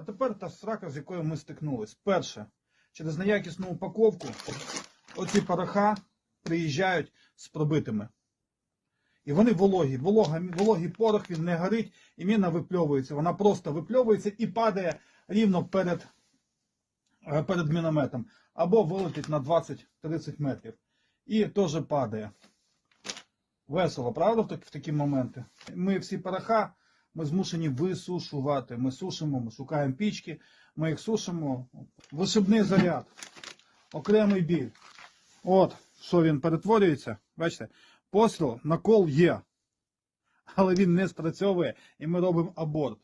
А тепер та срака, з якою ми стикнулись. Перше, через неякісну упаковку оці пороха приїжджають з пробитими. І вони вологі. Волога, вологий порох, він не горить, і міна випльовується. Вона просто випльовується і падає рівно перед, е, перед мінометом. Або вилетить на 20-30 метрів. І теж падає. Весело, правда, в такі, моменти? Ми всі пороха ми змушені висушувати. Ми сушимо, ми шукаємо пічки, ми їх сушимо. Вишибний заряд, окремий біль. От, що він перетворюється. Бачите, постріл, накол є, але він не спрацьовує, і ми робимо аборт.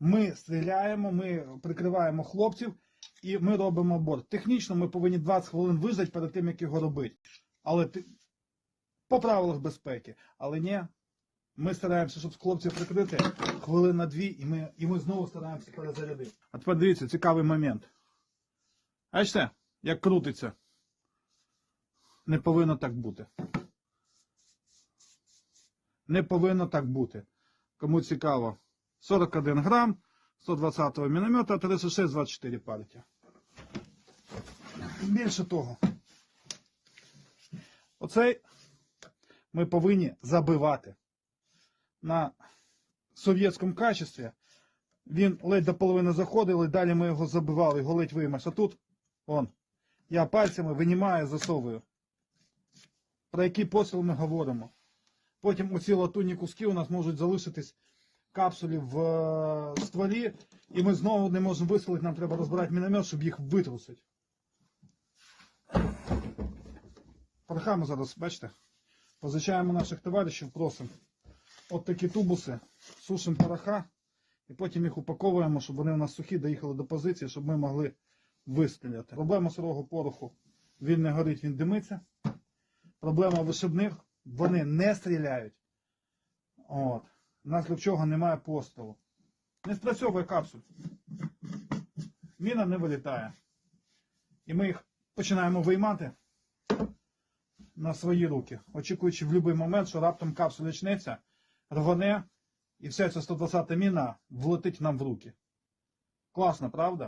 Ми стріляємо, ми прикриваємо хлопців і ми робимо аборт. Технічно ми повинні 20 хвилин виждати перед тим, як його робити. Але по правилах безпеки. Але ні, ми стараємося, щоб хлопців прикрити хвилин на дві, і ми, і ми знову стараємося перезарядити. А тепер дивіться, цікавий момент. Бачите, як крутиться. Не повинно так бути. Не повинно так бути. Кому цікаво, 41 грам 120-го міномета, 36-24 партія. Більше того, оцей ми повинні забивати на совєтському качестві. Він ледь до половини заходив, і далі ми його забивали, його ледь виймеш. А тут, он, я пальцями винімаю, засовую. Про який посіл ми говоримо. Потім оці латунні куски у нас можуть залишитись капсулі в е, стволі, і ми знову не можемо вистрілити, нам треба розбирати міномет, щоб їх витрусити. Порохами зараз, бачите, позичаємо наших товаришів, просимо. От такі тубуси, сушимо пороха, і потім їх упаковуємо, щоб вони у нас сухі доїхали до позиції, щоб ми могли вистріляти. Проблема сирого пороху, він не горить, він димиться. Проблема вишибних, вони не стріляють. От. Внаслідок чого немає пострілу. Не спрацьовує капсуль. Міна не вилітає. І ми їх починаємо виймати на свої руки, очікуючи в будь-який момент, що раптом капсуль очнеться, рване, і вся ця 120 міна влетить нам в руки. Класно, правда?